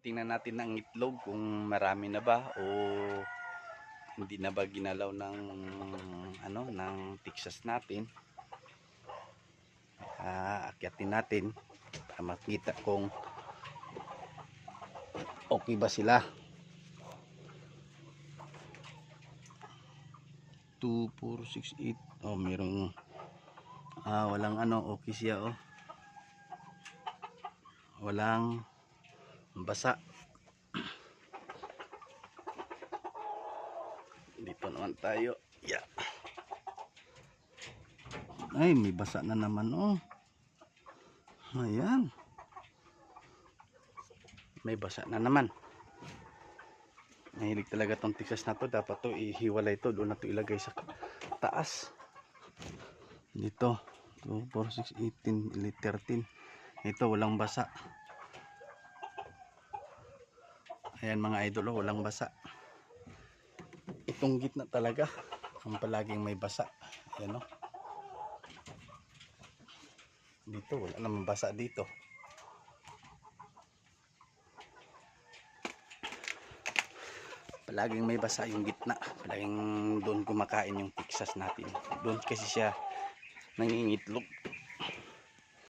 Tingnan natin ang itlog kung marami na ba o hindi na ba ginalaw ng ano ng Texas natin. Aakyatin natin para makita kung okay ba sila. 2, 4, 6, 8. Oh, merong ah, walang ano, okay siya oh. Walang basa. Dito naman tayo. Yeah. Ay, may basa na naman oh. Ayan. May basa na naman. Mahilig talaga tong Texas na to. Dapat to ihiwalay to. Doon na to ilagay sa taas. Dito. 2, 4, 6, 18, 13. Ito walang basa. Ayan mga idol, oh, walang basa. Itong gitna talaga ang palaging may basa. Ayan oh. Dito wala namang basa dito. Palaging may basa yung gitna. Palaging doon kumakain yung Texas natin. Doon kasi siya nangingitlog.